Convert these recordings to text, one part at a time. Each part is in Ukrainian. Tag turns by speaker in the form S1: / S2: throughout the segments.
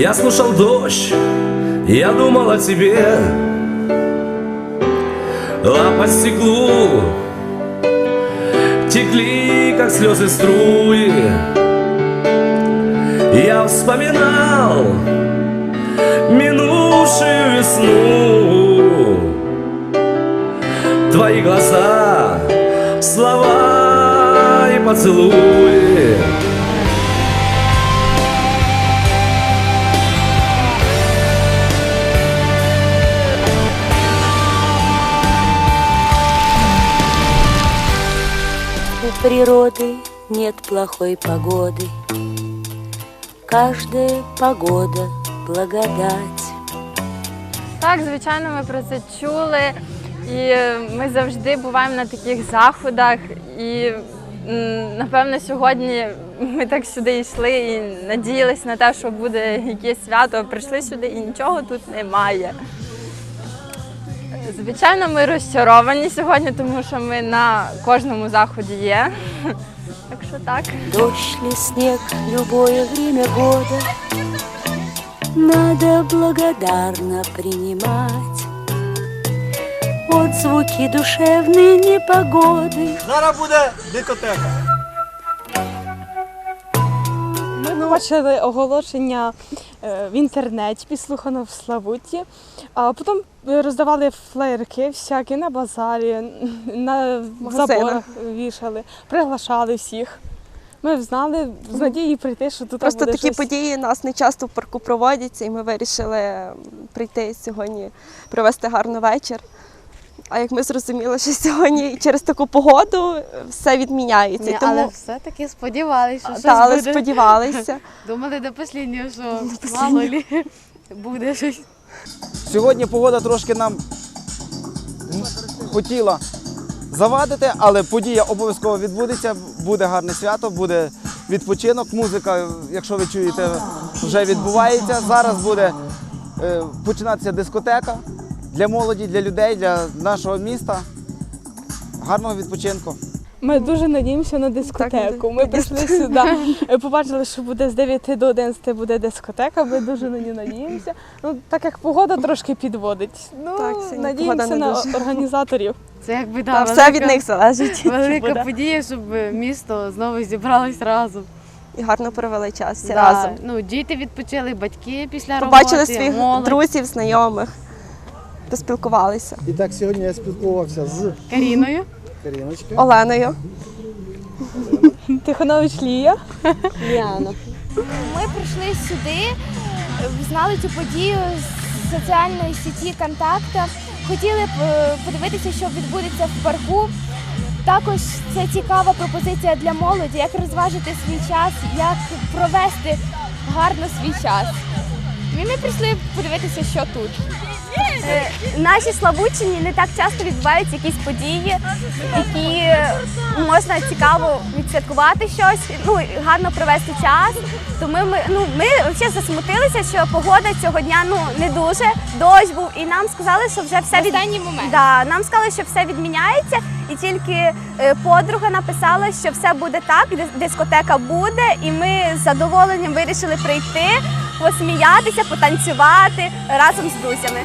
S1: Я слушал дождь, я думал о тебе. А по стеклу текли, как слезы струи. Я вспоминал минувшую весну. Твои глаза, слова и поцелуи
S2: природы нет плохой погоды. Каждая погода – благодать.
S3: Так, звичайно, ми про це чули. І е, ми завжди буваємо на таких заходах. І напевно сьогодні ми так сюди йшли і надіялися на те, що буде якесь свято. Прийшли сюди і нічого тут немає. Звичайно, ми розчаровані сьогодні, тому що ми на кожному заході є. Так що так.
S2: Дождь ли снег, любое время года Надо благодарно принимать Отзвуки душевной непогоды
S4: Зараз буде дискотека.
S5: Ми бачили оголошення в інтернеті, підслухано в Славуті, а потім роздавали флеєрки всякі на базарі, на заборах вішали, приглашали всіх. Ми знали з надією прийти, що тут
S6: Просто
S5: буде
S6: такі
S5: щось.
S6: події нас не часто в парку проводяться, і ми вирішили прийти сьогодні, провести гарний вечір. А як ми зрозуміли, що сьогодні через таку погоду все відміняється.
S7: Ні,
S6: тому
S7: але все-таки сподівалися, що щось
S6: та, але
S7: буде.
S6: сподівалися.
S7: Думали до останнього, що мало лі буде щось.
S4: Сьогодні погода трошки нам хотіла завадити, але подія обов'язково відбудеться. Буде гарне свято, буде відпочинок. Музика, якщо ви чуєте, вже відбувається. Зараз буде е, починатися дискотека для молоді, для людей, для нашого міста. Гарного відпочинку.
S5: Ми дуже надіємося на дискотеку. Ми прийшли сюди, е, побачили, що буде з 9 до 11 буде дискотека. Ми дуже на ній надіємося. Ну так як погода трошки підводить. Ну
S6: Так, сьогодні
S5: надіємося на
S6: дуже.
S5: організаторів.
S7: Це якби
S6: Та,
S7: да,
S6: все від них залежить.
S7: велика
S5: буде.
S7: подія, щоб місто знову зібралось разом.
S6: І гарно провели час всі
S7: Да,
S6: разом.
S7: Ну, діти відпочили, батьки після
S6: Побачили
S7: роботи,
S6: своїх
S7: молодь,
S6: друзів, знайомих, поспілкувалися.
S8: І так сьогодні я спілкувався з
S7: Каріною.
S8: Каріночкою.
S6: Оленою.
S5: Тихонович Лія. Ліана.
S9: Ми прийшли сюди, знали цю подію з соціальної сіті Контакта. Хотіли б е, подивитися, що відбудеться в парку. Також це цікава пропозиція для молоді, як розважити свій час, як провести гарно свій час. І ми прийшли подивитися, що тут. В нашій Славутчині не так часто відбуваються якісь події, які можна цікаво відсвяткувати щось, ну гарно провести час. Тому ми, ну, ми взагалі засмутилися, що погода цього дня ну не дуже. Дощ був, і нам сказали, що вже все від... момент. Да, нам сказали, що все відміняється, і тільки е, подруга написала, що все буде так, дис- дискотека буде, і ми з задоволенням вирішили прийти, посміятися, потанцювати разом з друзями.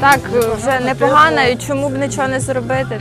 S3: Так, вже непогано, і чому б нічого не зробити.